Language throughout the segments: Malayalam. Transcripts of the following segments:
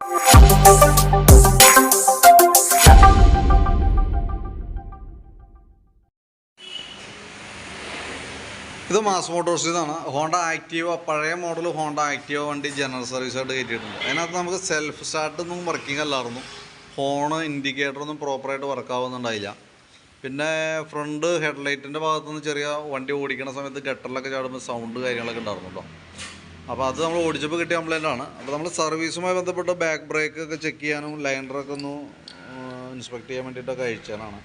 ഇത് മാസ് മോട്ടോഴ്സിൽ നിന്നാണ് ഹോണ്ട ആക്റ്റീവ പഴയ മോഡൽ ഹോണ്ട ആക്റ്റീവ വണ്ടി ജനറൽ സർവീസായിട്ട് കയറ്റിയിട്ടുണ്ട്. അതിനകത്ത് നമുക്ക് സെൽഫ് സ്റ്റാർട്ട് ഒന്നും വർക്കിംഗ് അല്ലായിരുന്നു. ഹോണ് ഇൻഡിക്കേറ്ററൊന്നും പ്രോപ്പറായിട്ട് വർക്കാവുന്നുണ്ടായില്ല പിന്നെ ഫ്രണ്ട് ഹെഡ്ലൈറ്റിന്റെ ഭാഗത്തുനിന്ന് ചെറിയ വണ്ടി ഓടിക്കുന്ന സമയത്ത് ഗട്ടറിലൊക്കെ ചാടുമ്പോൾ സൗണ്ട് കാര്യങ്ങളൊക്കെ ഉണ്ടായിരുന്നു കേട്ടോ അപ്പോൾ അത് നമ്മൾ ഓടിച്ചപ്പോൾ കിട്ടിയ കംപ്ലൈന്റ് ആണ്. അപ്പോൾ നമ്മൾ സർവീസുമായി ബന്ധപ്പെട്ട് ബാക്ക് ബ്രേക്ക് ഒക്കെ ചെക്ക് ചെയ്യാനും ലൈൻഡറൊക്കെ ഒന്ന് ഇൻസ്പെക്ട് ചെയ്യാൻ വേണ്ടിയിട്ടൊക്കെ അയച്ചതാണ്.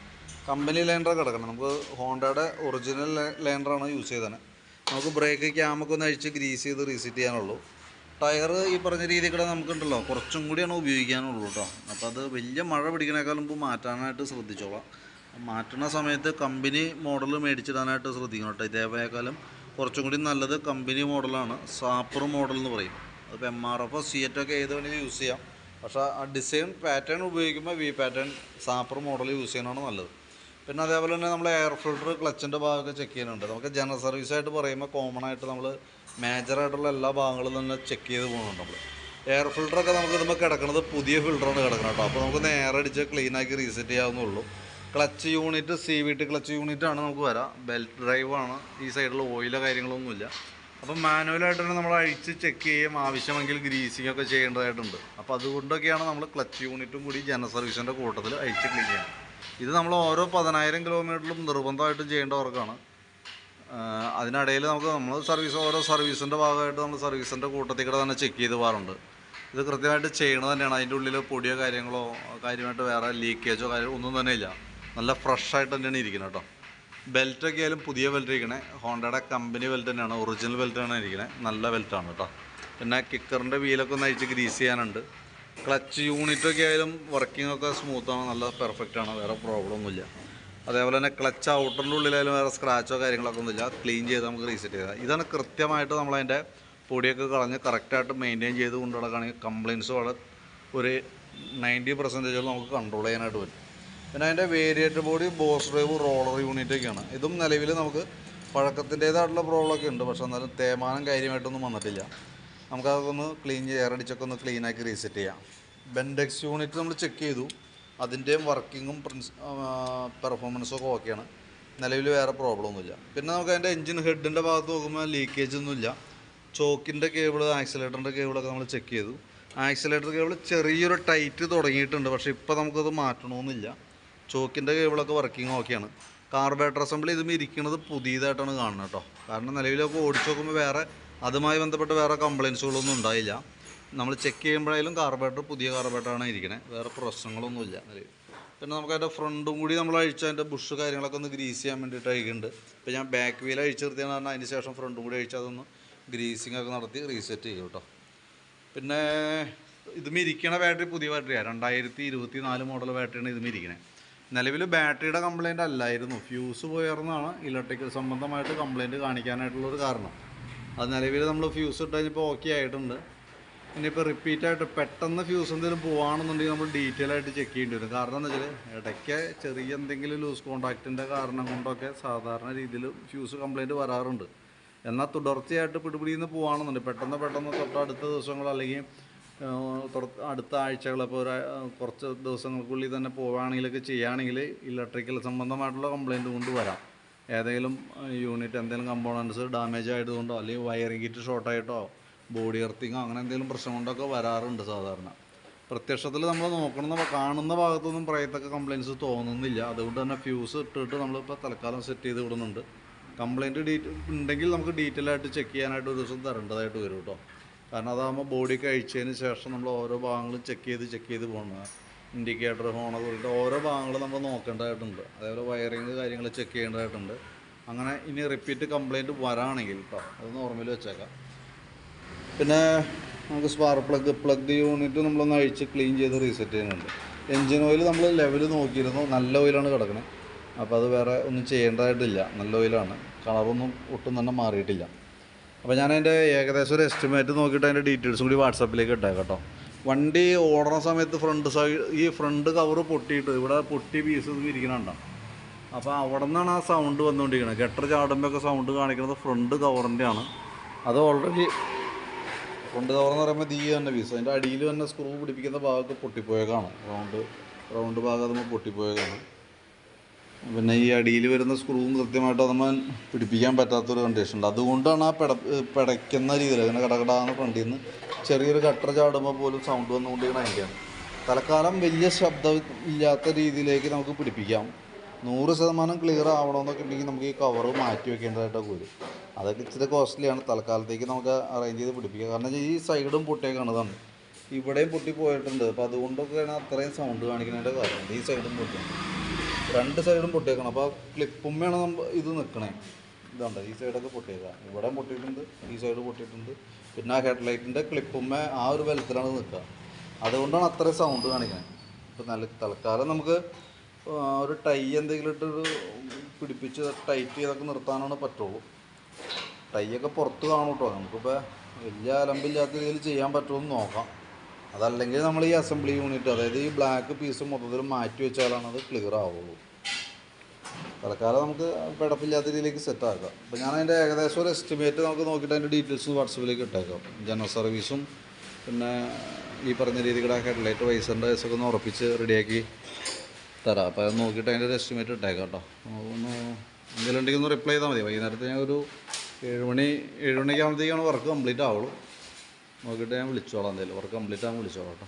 കമ്പനി ലൈൻഡർ കിടക്കണം. നമുക്ക് ഹോണ്ടയുടെ ഒറിജിനൽ ലൈൻഡറാണ് യൂസ് ചെയ്തത് നമുക്ക് ബ്രേക്ക് ക്യാമൊക്കെ ഒന്ന് അഴിച്ച് ഗ്രീസ് ചെയ്ത് റീസെറ്റ് ചെയ്യാനുള്ളൂ. ടയർ ഈ പറഞ്ഞ രീതിയിൽ കൂടെ നമുക്കുണ്ടല്ലോ. കുറച്ചും കൂടിയാണ് ഉപയോഗിക്കാനുള്ളൂ കേട്ടോ അപ്പോൾ അത് വലിയ മഴ പിടിക്കണേക്കാൾ മുമ്പ് മാറ്റാനായിട്ട് ശ്രദ്ധിച്ചോളാം. മാറ്റുന്ന സമയത്ത് കമ്പനി മോഡൽ മേടിച്ചിടാനായിട്ട് ശ്രദ്ധിക്കണം കേട്ടോ ഇതേപോലെക്കാലം കുറച്ചും കൂടി നല്ലത് കമ്പനി മോഡലാണ്. സാപ്പർ മോഡൽ എന്ന് പറയും. അതിപ്പോൾ എം ആർ എഫ് സി ഒക്കെ ഏത് വേണമെങ്കിലും യൂസ് ചെയ്യാം. പക്ഷേ ആ ഡിസൈൻ പാറ്റേൺ ഉപയോഗിക്കുമ്പോൾ വി പാറ്റേൺ സാപ്പർ മോഡൽ യൂസ് ചെയ്യണമാണ് നല്ലത്. പിന്നെ അതേപോലെ തന്നെ നമ്മൾ എയർ ഫിൽട്ടർ ക്ലച്ചിന്റെ ഭാഗമൊക്കെ ചെക്ക് ചെയ്യുന്നുണ്ട്. നമുക്ക് ജനറൽ സർവീസ് ആയിട്ട് പറയുമ്പോൾ കോമൺ ആയിട്ട് നമ്മൾ മേജറായിട്ടുള്ള എല്ലാ ഭാഗങ്ങളും തന്നെ ചെക്ക് ചെയ്ത് പോകുന്നുണ്ട് നമ്മൾ എയർ ഫിൽട്ടറൊക്കെ നമുക്ക് ഇതുമ്പോൾ കിടക്കുന്നത് പുതിയ ഫിൽറ്ററാണ് കിടക്കുന്നത് കേട്ടോ. അപ്പോൾ നമുക്ക് നേരെ അടിച്ച് ക്ലീൻ ആക്കി reset ചെയ്യാവുന്നുള്ളൂ clutch unit C V T clutch unit ആണ് നമുക്ക് വരാം. ബെൽറ്റ് ഡ്രൈവാണ് ഈ സൈഡിൽ ഓയിലോ കാര്യങ്ങളൊന്നുമില്ല. അപ്പം മാനുവലായിട്ട് തന്നെ നമ്മൾ അഴിച്ച് ചെക്ക് ചെയ്യും. ആവശ്യമെങ്കിൽ ഗ്രീസിംഗ് ഒക്കെ ചെയ്യേണ്ടതായിട്ടുണ്ട്. അപ്പോൾ അതുകൊണ്ടൊക്കെയാണ് നമ്മൾ ക്ലച്ച് യൂണിറ്റും കൂടി ജനറൽ സർവീസിന്റെ കൂട്ടത്തിൽ അഴിച്ച് ക്ലീൻ ചെയ്യണം ഇത് നമ്മൾ ഓരോ പതിനായിരം കിലോമീറ്ററിലും നിർബന്ധമായിട്ടും ചെയ്യേണ്ട വർക്കാണ് അതിനിടയിൽ നമുക്ക് നമ്മൾ സർവീസ് ഓരോ സർവീസിന്റെ ഭാഗമായിട്ട് നമ്മൾ സർവീസിന്റെ കൂട്ടത്തിൽ കൂടെ തന്നെ ചെക്ക് ചെയ്ത് പോകാറുണ്ട്. ഇത് കൃത്യമായിട്ട് ചെയ്യണത് തന്നെയാണ്. അതിന്റെ ഉള്ളിൽ പൊടിയോ കാര്യങ്ങളോ കാര്യമായിട്ട് വേറെ ലീക്കേജോ കാര്യം ഒന്നും തന്നെ ഇല്ല. നല്ല ഫ്രഷ് ആയിട്ട് തന്നെയാണ് ഇരിക്കുന്നത് കേട്ടോ. ബെൽറ്റൊക്കെ ആയാലും പുതിയ ബെൽറ്റ് ഇരിക്കണേ. ഹോണ്ടയുടെ കമ്പനി ബെൽറ്റ് തന്നെയാണ് ഒറിജിനൽ ബെൽറ്റാണ് ഇരിക്കണേ. നല്ല ബെൽറ്റാണ് കേട്ടോ. പിന്നെ കിക്കറിന്റെ വീലൊക്കെ ഒന്ന് അഴിച്ച് ഗ്രീസ് ചെയ്യാനുണ്ട്. ക്ലച്ച് യൂണിറ്റൊക്കെ ആയാലും വർക്കിംഗ് ഒക്കെ സ്മൂത്താണ് നല്ല പെർഫെക്റ്റ് ആണ് വേറെ പ്രോബ്ലം ഒന്നുമില്ല. അതേപോലെ തന്നെ ക്ലച്ച് ഔട്ടറിന്റെ ഉള്ളിലായാലും വേറെ സ്ക്രാച്ചോ കാര്യങ്ങളൊക്കെ ഒന്നുമില്ല. ക്ലീൻ ചെയ്ത് നമുക്ക് റീസെറ്റ് ചെയ്താൽ ഇതാണ് കൃത്യമായിട്ട് നമ്മളതിന്റെ പൊടിയൊക്കെ കളഞ്ഞ് കറക്റ്റായിട്ട് മെയിന്റെയിൻ ചെയ്ത് കൊണ്ടു നടക്കുകയാണെങ്കിൽ കംപ്ലയിൻസ് വളരെ ഒരു നയന്റി പെർസെന്റേജോളം നമുക്ക് കൺട്രോൾ ചെയ്യാനായിട്ട് പറ്റും. പിന്നെ അതിന്റെ variator body boss drive roller യൂണിറ്റൊക്കെയാണ് ഇതും നിലവിൽ നമുക്ക് പഴക്കത്തിന്റേതായിട്ടുള്ള പ്രോബ്ലമൊക്കെ ഉണ്ട്. പക്ഷേ എന്നാലും തേമാനം കാര്യമായിട്ടൊന്നും വന്നിട്ടില്ല. നമുക്കതൊന്ന് ക്ലീൻ ചെയ്യാൻ എയറടിച്ചൊക്കെ ഒന്ന് ക്ലീൻ ആക്കി റീസെറ്റ് ചെയ്യാം. ബെൻഡെക്സ് യൂണിറ്റ് നമ്മൾ ചെക്ക് ചെയ്തു. അതിന്റെയും വർക്കിങ്ങും പ്രിൻസ് പെർഫോമൻസും ഒക്കെ ഓക്കെയാണ് നിലവിൽ വേറെ പ്രോബ്ലം ഒന്നുമില്ല. പിന്നെ നമുക്ക് അതിന്റെ എഞ്ചിൻ ഹെഡിന്റെ ഭാഗത്ത് നോക്കുമ്പോൾ ലീക്കേജ് ഒന്നുമില്ല ചോക്കിന്റെ കേബിൾ ആക്സിലേറ്ററിന്റെ കേബിളൊക്കെ നമ്മൾ ചെക്ക് ചെയ്തു. ആക്സിലേറ്റർ കേബിൾ ചെറിയൊരു ടൈറ്റ് തുടങ്ങിയിട്ടുണ്ട്. പക്ഷേ ഇപ്പോൾ നമുക്കത് മാറ്റണമെന്നില്ല ചോക്കിന്റെ കേബിളൊക്കെ വർക്കിംഗ് ഓക്കെയാണ് കാർബേറ്റർ അസംബ്ലി ഇതും ഇരിക്കുന്നത് പുതിയതായിട്ടാണ് കാണുന്നത് കേട്ടോ കാരണം നിലവിലൊക്കെ ഓടിച്ചു നോക്കുമ്പോൾ വേറെ അതുമായി ബന്ധപ്പെട്ട് വേറെ കംപ്ലയിൻസുകളൊന്നും ഉണ്ടായില്ല. നമ്മൾ ചെക്ക് ചെയ്യുമ്പോഴായാലും കാർബേറ്റർ പുതിയ കാർബേറ്ററാണ് ഇരിക്കണേ. വേറെ പ്രശ്നങ്ങളൊന്നുമില്ല നിലവിൽ. പിന്നെ നമുക്ക് അതിന്റെ ഫ്രണ്ടും കൂടി നമ്മൾ അഴിച്ച് അതിന്റെ ബുഷ് കാര്യങ്ങളൊക്കെ ഒന്ന് ഗ്രീസ് ചെയ്യാൻ വേണ്ടിയിട്ട് അഴിക്കുന്നുണ്ട്. ഇപ്പോൾ ഞാൻ ബാക്ക് വീൽ അഴിച്ച് നിർത്തിയാണ് പറഞ്ഞാൽ അതിന് ശേഷം ഫ്രണ്ടും കൂടി അഴിച്ച് അതൊന്ന് ഗ്രീസിങ് ഒക്കെ നടത്തി റീസെറ്റ് ചെയ്യും കേട്ടോ പിന്നെ ഇതും ഇരിക്കണ ബാറ്ററി പുതിയ ബാറ്ററിയാണ് രണ്ടായിരത്തി ഇരുപത്തി നാല് മോഡൽ ബാറ്ററിയാണ് ഇതും ഇരിക്കണേ. നിലവിൽ ബാറ്ററിയുടെ കംപ്ലൈന്റ് അല്ലായിരുന്നു. ഫ്യൂസ് പോയർന്നാണ് ഇലക്ട്രിക്കൽ സംബന്ധമായിട്ട് കംപ്ലൈന്റ് കാണിക്കാനായിട്ടുള്ളൊരു കാരണം. അത് നിലവിൽ നമ്മൾ ഫ്യൂസ് ഇട്ട് കഴിഞ്ഞപ്പോൾ ഓക്കെ ആയിട്ടുണ്ട്. ഇനിയിപ്പോൾ റിപ്പീറ്റ് ആയിട്ട് പെട്ടെന്ന് ഫ്യൂസ് എന്തെങ്കിലും പോവാണെന്നുണ്ടെങ്കിൽ നമ്മൾ ഡീറ്റെയിൽ ആയിട്ട് ചെക്ക് ചെയ്യേണ്ടി വരും. കാരണം എന്താ വെച്ചാൽ ഇടയ്ക്ക് ചെറിയ എന്തെങ്കിലും ലൂസ് കോണ്ടാക്റ്റിന്റെ കാരണം കൊണ്ടൊക്കെ സാധാരണ രീതിയിൽ ഫ്യൂസ് കംപ്ലൈന്റ് വരാറുണ്ട്. എന്നാൽ തുടർച്ചയായിട്ട് പിടിപിടിയിൽ നിന്ന് പോവാണെന്നുണ്ട് പെട്ടെന്ന് പെട്ടെന്ന് തൊട്ടടുത്ത ദിവസങ്ങൾ അല്ലെങ്കിൽ അടുത്ത ആഴ്ചകളിപ്പോൾ ഒരു കുറച്ച് ദിവസങ്ങൾക്കുള്ളിൽ തന്നെ പോവുകയാണെങ്കിലൊക്കെ ചെയ്യുകയാണെങ്കിൽ ഇലക്ട്രിക്കൽ സംബന്ധമായിട്ടുള്ള കംപ്ലയിന്റ് കൊണ്ട് വരാം. ഏതെങ്കിലും യൂണിറ്റ് എന്തെങ്കിലും കമ്പോണൻസ് ഡാമേജ് ആയതുകൊണ്ടോ അല്ലെങ്കിൽ വയറിംഗ് കിറ്റ് ഷോർട്ടായിട്ടോ ബോഡി എർത്തിങ്ങോ അങ്ങനെ എന്തെങ്കിലും പ്രശ്നം കൊണ്ടൊക്കെ വരാറുണ്ട് സാധാരണ. പ്രത്യക്ഷത്തിൽ നമ്മൾ നോക്കുന്ന കാണുന്ന ഭാഗത്തൊന്നും പ്രയത്തൊക്കെ കംപ്ലയിൻസ് തോന്നുന്നില്ല. അതുകൊണ്ട് തന്നെ ഫ്യൂസ് ഇട്ടിട്ട് നമ്മളിപ്പോൾ തൽക്കാലം സെറ്റ് ചെയ്ത് വിടുന്നുണ്ട്. കംപ്ലയിന്റ് ഡീറ്റ് ഉണ്ടെങ്കിൽ നമുക്ക് ഡീറ്റെയിൽ ആയിട്ട് ചെക്ക് ചെയ്യാനായിട്ട് ഒരു ദിവസം തരേണ്ടതായിട്ട് വരും കേട്ടോ കാരണം അതാകുമ്പോൾ ബോഡി കഴിച്ചതിന് ശേഷം നമ്മൾ ഓരോ ഭാഗങ്ങളും ചെക്ക് ചെയ്ത് ചെക്ക് ചെയ്ത് പോകണം ഇൻഡിക്കേറ്റർ ഹോണൊക്കെ ഉള്ള ഓരോ ഭാഗങ്ങളും നമ്മൾ നോക്കേണ്ടതായിട്ടുണ്ട്. അതേപോലെ വയറിങ് കാര്യങ്ങൾ ചെക്ക് ചെയ്യേണ്ടതായിട്ടുണ്ട്. അങ്ങനെ ഇനി റിപ്പീറ്റ് കംപ്ലയിന്റ് വരാണെങ്കിൽ കേട്ടോ അത് നോർമൽ വെച്ചേക്കാം. പിന്നെ നമുക്ക് സ്പാർക്ക് പ്ലഗ് പ്ലഗ് യൂണിറ്റ് നമ്മളൊന്ന് അഴിച്ച് ക്ലീൻ ചെയ്ത് റീസെറ്റ് ചെയ്യുന്നുണ്ട്. എൻജിൻ ഓയിൽ നമ്മൾ ലെവൽ നോക്കിയിരുന്നു. നല്ല ഓയിലാണ് കിടക്കുന്നത് അപ്പോൾ അത് വേറെ ഒന്നും ചെയ്യേണ്ടതായിട്ടില്ല. നല്ല ഓയിലാണ് കളറൊന്നും ഒട്ടും തന്നെ മാറിയിട്ടില്ല. അപ്പോൾ ഞാൻ അതിന്റെ ഏകദേശം ഒരു എസ്റ്റിമേറ്റ് നോക്കിയിട്ട് അതിന്റെ ഡീറ്റെയിൽസും കൂടി വാട്സാപ്പിലേക്ക് ഇട്ടേക്കാം കേട്ടോ. വണ്ടി ഓടുന്ന സമയത്ത് ഫ്രണ്ട് സൈഡ് ഈ ഫ്രണ്ട് കവർ പൊട്ടിയിട്ട് ഇവിടെ പൊട്ടി പീസ് ഇരിക്കുന്നുണ്ടാവും അപ്പോൾ അവിടെ നിന്നാണ് ആ സൗണ്ട് വന്നുകൊണ്ടിരിക്കുന്നത് ഗട്ടർ ചാടുമ്പോഴൊക്കെ സൗണ്ട് കാണിക്കുന്നത് ഫ്രണ്ട് കവറിന്റെ ആണ്. അത് ഓൾറെഡി ഫ്രണ്ട് കവർ എന്ന് പറയുമ്പോൾ ദീ തന്നെ പീസ് അതിന്റെ അടിയിൽ തന്നെ സ്ക്രൂ പിടിപ്പിക്കുന്ന ഭാഗമൊക്കെ പൊട്ടിപ്പോയേക്കാണ്. റൗണ്ട് റൗണ്ട് ഭാഗം നമ്മൾ പൊട്ടിപ്പോയേക്കാണ്. പിന്നെ ഈ അടിയിൽ വരുന്ന സ്ക്രൂവും കൃത്യമായിട്ട് നമ്മൾ പിടിപ്പിക്കാൻ പറ്റാത്തൊരു കണ്ടീഷൻ ഉണ്ട്. അതുകൊണ്ടാണ് ആ പെട പിടയ്ക്കുന്ന രീതിയിൽ അങ്ങനെ കടകടാന്ന് ഫ്രണ്ടിൽ നിന്ന് ചെറിയൊരു കട്ടർ ചാടുമ്പോൾ പോലും സൗണ്ട് വന്നുകൊണ്ടിരിക്കുന്ന അതിന്റെയാണ് തൽക്കാലം വലിയ ശബ്ദം ഇല്ലാത്ത രീതിയിലേക്ക് നമുക്ക് പിടിപ്പിക്കാം. നൂറ് ശതമാനം ക്ലിയർ ആവണമെന്നൊക്കെ ഉണ്ടെങ്കിൽ നമുക്ക് ഈ കവർ മാറ്റി വെക്കേണ്ടതായിട്ടൊക്കെ വരും അതൊക്കെ ഇച്ചിരി കോസ്റ്റ്ലിയാണ് തൽക്കാലത്തേക്ക് നമുക്ക് അറേഞ്ച് ചെയ്ത് പിടിപ്പിക്കാം. കാരണം ഈ സൈഡും പൊട്ടിയേക്കാണ് ഇതാണ്. ഇവിടെയും പൊട്ടി പോയിട്ടുണ്ട് അപ്പോൾ അതുകൊണ്ടൊക്കെയാണ് അത്രയും സൗണ്ട് കാണിക്കുന്നതിന്റെ കാരണം. ഈ സൈഡും പൊട്ടിയാണ് രണ്ട് സൈഡും പൊട്ടിയേക്കണം. അപ്പോൾ ആ ക്ലിപ്പുമ്മയാണ് നമ്മൾ ഇത് നിൽക്കണേ ഇതുണ്ട് ഈ സൈഡൊക്കെ പൊട്ടിയേക്കാം. ഇവിടെ പൊട്ടിയിട്ടുണ്ട് ഈ സൈഡ് പൊട്ടിയിട്ടുണ്ട്. പിന്നെ ആ ഹെഡ്ലൈറ്റിന്റെ ക്ലിപ്പുമ്മ ആ ഒരു ബലത്തിലാണ് നിൽക്കുക അതുകൊണ്ടാണ് അത്രയും സൗണ്ട് കാണിക്കുന്നത് ഇപ്പം നല്ല തൽക്കാലം നമുക്ക് ഒരു ടൈ എന്തെങ്കിലും ഇട്ടൊരു പിടിപ്പിച്ച് ടൈറ്റ് ചെയ്തൊക്കെ നിർത്താനാണ് പറ്റുള്ളൂ. ടൈയൊക്കെ പുറത്ത് കാണും കേട്ടോ നമുക്കിപ്പോൾ വലിയ അലമ്പില്ലാത്ത രീതിയിൽ ചെയ്യാൻ പറ്റുമെന്ന് നോക്കാം. അതല്ലെങ്കിൽ നമ്മൾ ഈ അസംബ്ലി യൂണിറ്റ് അതായത് ഈ ബ്ലാക്ക് പീസ് മൊത്തത്തിൽ മാറ്റി വെച്ചാലാണ് അത് ക്ലിയർ ആവുള്ളൂ. തൽക്കാലം നമുക്ക് പിടപ്പില്ലാത്ത രീതിയിലേക്ക് സെറ്റ് ആക്കാം. അപ്പോൾ ഞാൻ അതിന്റെ ഏകദേശം ഒരു എസ്റ്റിമേറ്റ് നമുക്ക് നോക്കിയിട്ട് അതിന്റെ ഡീറ്റെയിൽസ് വാട്സപ്പിലേക്ക് ഇട്ടേക്കാം. ജനറൽ സർവീസും പിന്നെ ഈ പറഞ്ഞ രീതിയിലൂടെ ഹെഡ്ലൈറ്റ് വൈസറിന്റെ ഒക്കെ ഒന്ന് ഉറപ്പിച്ച് റെഡിയാക്കി തരാം. അപ്പോൾ അത് നോക്കിയിട്ട് അതിന്റെ ഒരു എസ്റ്റിമേറ്റ് ഇട്ടേക്കാം കേട്ടോ ഒന്ന് എന്തെങ്കിലും ഉണ്ടെങ്കിൽ ഒന്ന് റിപ്ലൈ ചെയ്താൽ മതി. വൈകുന്നേരത്തെ ഞാൻ ഒരു ഏഴുമണി ഏഴുമണിക്കാകുമ്പോഴത്തേക്കാണ് വർക്ക് കംപ്ലീറ്റ് ആവുള്ളൂ. നോക്കിയിട്ട് ഞാൻ വിളിച്ചോളാം എന്തായാലും. വർക്ക് കംപ്ലീറ്റ് ആകുമ്പോൾ വിളിച്ചോളാം കേട്ടോ.